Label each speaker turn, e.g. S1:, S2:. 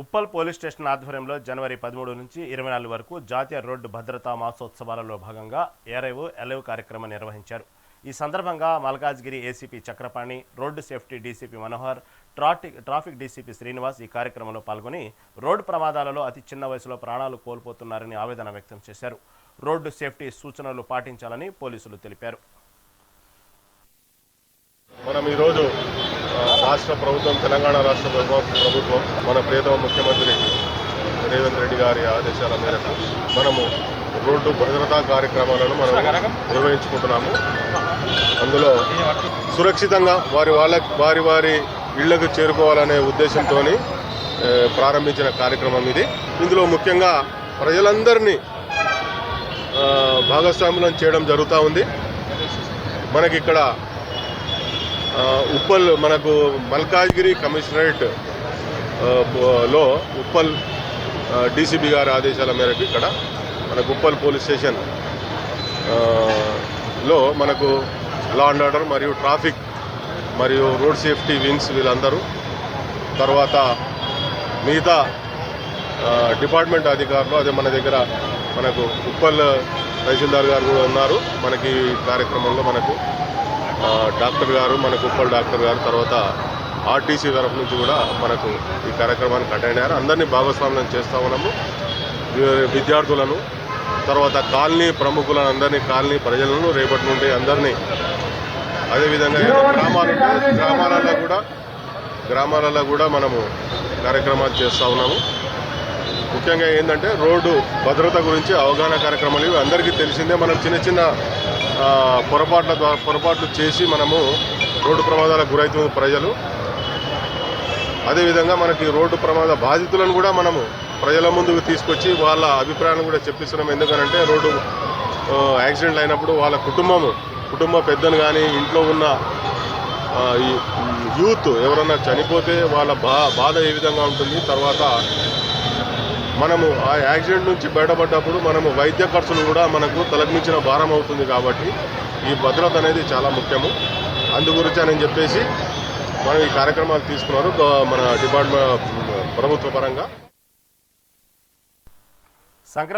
S1: Uppal police station ఆధ్వర్యంలో జనవరి పదమూడు నుంచి ఇరవై నాలుగు వరకు జాతీయ రోడ్డు భద్రతా మాసోత్సవాలలో భాగంగా ఏరైవ్ ఎలైవ్ కార్యక్రమం నిర్వహించారు. ఈ సందర్భంగా Malkajgiri ACP Chakrapani road safety DCP Manohar traffic traffic DCP Srinivas ఈ కార్యక్రమంలో పాల్గొని రోడ్డు ప్రమాదాలలో అతి చిన్న వయసులో ప్రాణాలు కోల్పోతున్నారని ఆవేదన వ్యక్తం చేశారు. రోడ్డు సేఫ్టీ సూచనలు పాటించాలని పోలీసులు తెలిపారు.
S2: మనం ఈరోజు రాష్ట్ర ప్రభుత్వం తెలంగాణ రాష్ట్ర ప్రభుత్వం ప్రభుత్వం మన ప్రియతమ ముఖ్యమంత్రి రేవంత్ రెడ్డి గారి ఆదేశాల మేరకు మనము రోడ్డు భద్రతా కార్యక్రమాలను మనం నిర్వహించుకుంటున్నాము. అందులో సురక్షితంగా వారి వాళ్ళ వారి వారి ఇళ్ళకు చేరుకోవాలనే ఉద్దేశంతో ప్రారంభించిన కార్యక్రమం ఇది. ఇందులో ముఖ్యంగా ప్రజలందరినీ భాగస్వాములను చేయడం జరుగుతూ ఉంది. మనకి ఇక్కడ ఉప్పల్ మనకు మల్కాజ్గిరి కమిషనరేట్లో ఉప్పల్ డీసీబీ గారి ఆదేశాల మేరకు ఇక్కడ మనకు ఉప్పల్ పోలీస్ స్టేషన్లో మనకు లా అండ్ ఆర్డర్ మరియు ట్రాఫిక్ మరియు రోడ్ సేఫ్టీ వింగ్స్ వీళ్ళందరూ తర్వాత మిగతా డిపార్ట్మెంట్ అధికారులు అదే మన దగ్గర మనకు ఉప్పల్ తహసీల్దార్ గారు కూడా ఉన్నారు. మనకి ఈ కార్యక్రమంలో మనకు డాక్టర్ గారు మన కుప్పల్ డాక్టర్ గారు తర్వాత ఆర్టీసీ తరఫు నుంచి కూడా మనకు ఈ కార్యక్రమానికి అటెండ్ అయ్యారు. అందరినీ భాగస్వామ్యం చేస్తూ ఉన్నాము. విద్యార్థులను తర్వాత కాలనీ ప్రముఖులను అందరినీ కాలనీ ప్రజలను రేపటి నుండి అందరినీ అదేవిధంగా గ్రామాలు గ్రామాలలో కూడా గ్రామాలలో కూడా మనము కార్యక్రమాలు చేస్తూ ఉన్నాము. ముఖ్యంగా ఏంటంటే రోడ్డు భద్రత గురించి అవగాహన కార్యక్రమాలు ఇవి అందరికీ తెలిసిందే. మనం చిన్న చిన్న పొరపాట్ల ద్వారా పొరపాట్లు చేసి మనము రోడ్డు ప్రమాదాలకు గురవుతుంది ప్రజలు. అదేవిధంగా మనకి రోడ్డు ప్రమాద బాధితులను కూడా మనము ప్రజల ముందుకు తీసుకొచ్చి వాళ్ళ అభిప్రాయాలను కూడా చెప్పిస్తున్నాం. ఎందుకనంటే రోడ్డు యాక్సిడెంట్ యాక్సిడెంట్లు అయినప్పుడు వాళ్ళ కుటుంబము కుటుంబ పెద్దలు కానీ ఇంట్లో ఉన్న ఈ యూత్ ఎవరన్నా చనిపోతే వాళ్ళ బా బాధ ఏ విధంగా ఉంటుంది? తర్వాత మనము ఆ యాక్సిడెంట్ నుంచి బయటపడ్డప్పుడు మనము వైద్య ఖర్చులు కూడా మనకు తలగ్మించిన భారం అవుతుంది కాబట్టి ఈ భద్రత అనేది చాలా ముఖ్యము. అందుగురించి అని చెప్పేసి మనం ఈ కార్యక్రమాలు తీసుకున్నారు మన డిపార్ట్మెంట్ ప్రభుత్వ పరంగా.